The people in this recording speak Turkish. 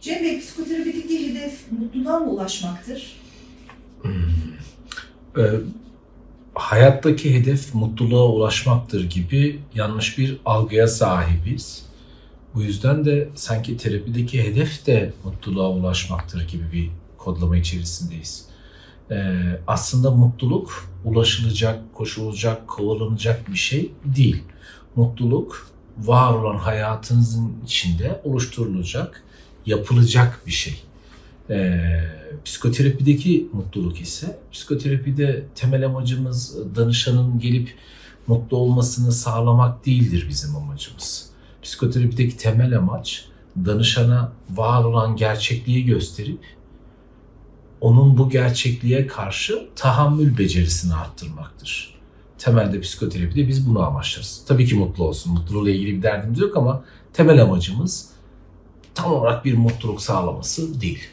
Cem Bey, psikoterapideki hedef mutluluğa mı ulaşmaktır? Ee, hayattaki hedef mutluluğa ulaşmaktır gibi yanlış bir algıya sahibiz. Bu yüzden de sanki terapideki hedef de mutluluğa ulaşmaktır gibi bir kodlama içerisindeyiz. Ee, aslında mutluluk ulaşılacak, koşulacak, kovalanacak bir şey değil. Mutluluk var olan hayatınızın içinde oluşturulacak, yapılacak bir şey. Ee, psikoterapideki mutluluk ise psikoterapide temel amacımız danışanın gelip mutlu olmasını sağlamak değildir bizim amacımız. Psikoterapideki temel amaç danışana var olan gerçekliği gösterip onun bu gerçekliğe karşı tahammül becerisini arttırmaktır. Temelde psikoterapide biz bunu amaçlarız. Tabii ki mutlu olsun. Mutluluğuyla ilgili bir derdimiz yok ama temel amacımız tam olarak bir mutluluk sağlaması değil.